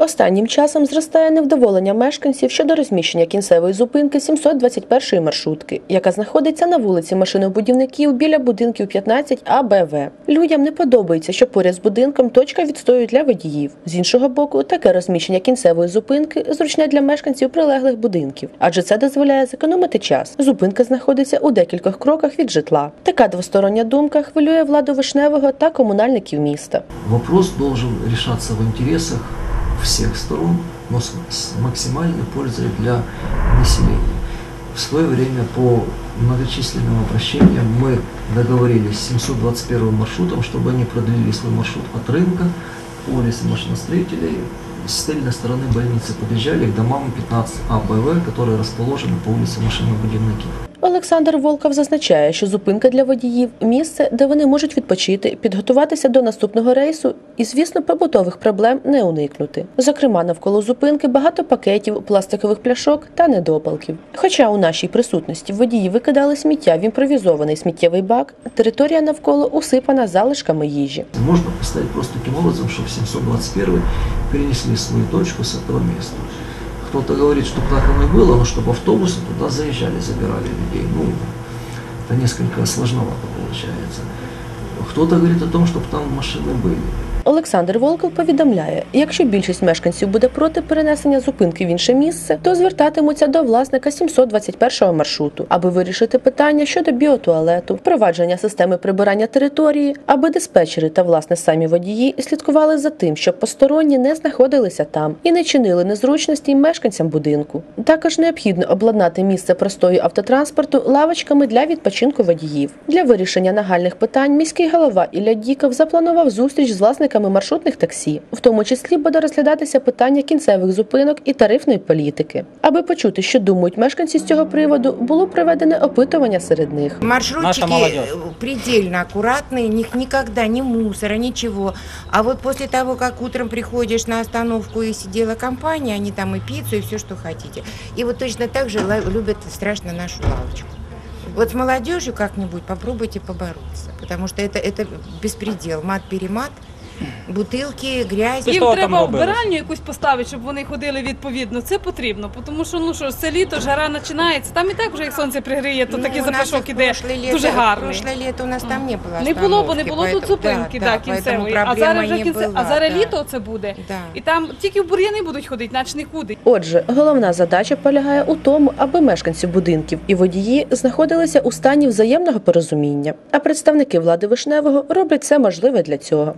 Останнім часом зростає невдоволення мешканців щодо розміщення кінцевої зупинки 721-ї маршрутки, яка знаходиться на вулиці машинобудівників біля будинків 15 А, Б, В. Людям не подобається, що поряд з будинком точка відстою для водіїв. З іншого боку, таке розміщення кінцевої зупинки зручне для мешканців прилеглих будинків, адже це дозволяє зекономити час. Зупинка знаходиться у декількох кроках від житла. Така двостороння думка хвилює владу Вишневого та комунальників міста. Вопрос должен решаться в интересах всех сторон, но с, максимальной пользой для населения. В свое время по многочисленным обращениям мы договорились с 721 маршрутом, чтобы они продлили свой маршрут от рынка, улицы машиностроителей, с тыльной стороны больницы подъезжали к домам 15 АБВ, которые расположены по улице Машинобудівників. Олександр Волков зазначає, що зупинка для водіїв місце, де вони можуть відпочити, підготуватися до наступного рейсу і, звісно, побутових проблем не уникнути. Зокрема, навколо зупинки багато пакетів, пластикових пляшок та недопалків. Хоча у нашій присутності водії викидали сміття в імпровізований сміттєвий бак, територія навколо усипана залишками їжі. Можно поставить просто таким образом, чтобы 721 перенесли свою точку с этого места. Кто-то говорит, что так оно и было, но чтобы автобусы туда заезжали, забирали людей. Ну, это несколько сложновато получается. Кто-то говорит о том, чтобы там машины были. Олександр Волков повідомляє, якщо більшість мешканців буде проти перенесення зупинки в інше місце, то звертатимуться до власника 721 маршруту, аби вирішити питання щодо біотуалету, впровадження системи прибирання території, аби диспетчери та власне самі водії слідкували за тим, щоб посторонні не знаходилися там і не чинили незручності мешканцям будинку. Також необхідно обладнати місце простою автотранспорту лавочками для відпочинку водіїв. Для вирішення нагальних питань міський голова Ілля Діков запланував зустріч з власниками маршрутних таксі. В тому числі буде розглядатися питання кінцевих зупинок і тарифної політики. Аби почути, що думають мешканці з цього приводу, було проведене опитування серед них. Маршрутчики Наша молодежь. э, предельно аккуратные, у них никогда ни мусора, ничего. А вот после того, как утром приходишь на остановку и сидела компания, они там и пиццу, и все, что хотите. И вот точно так же ла- любят страшно нашу лавочку. Вот с молодежью как-нибудь попробуйте побороться, потому что это, это беспредел, мат-перемат, бутылки, грязь. Ти Їм що там треба робили? вбиральню якусь поставити, щоб вони ходили відповідно. Це потрібно, тому що ну що це літо, жара починається. Там і так вже як сонце пригріє, то Ну, такий у нас запашок и іде прошлое лето- дуже гарний. Прошлое лето у нас там не было Не було, бо не остановки, було тут поэтому- зупинки, да, поэтому кінцевої. А проблема зараз вже не кінце, а была, зараз да. літо це буде. Да. І там тільки в бур'яни будуть ходити, наче нікуди. Отже, головна задача полягає у тому, аби мешканці будинків і водії знаходилися у стані взаємного порозуміння. А представники влади Вишневого роблять все можливе для цього.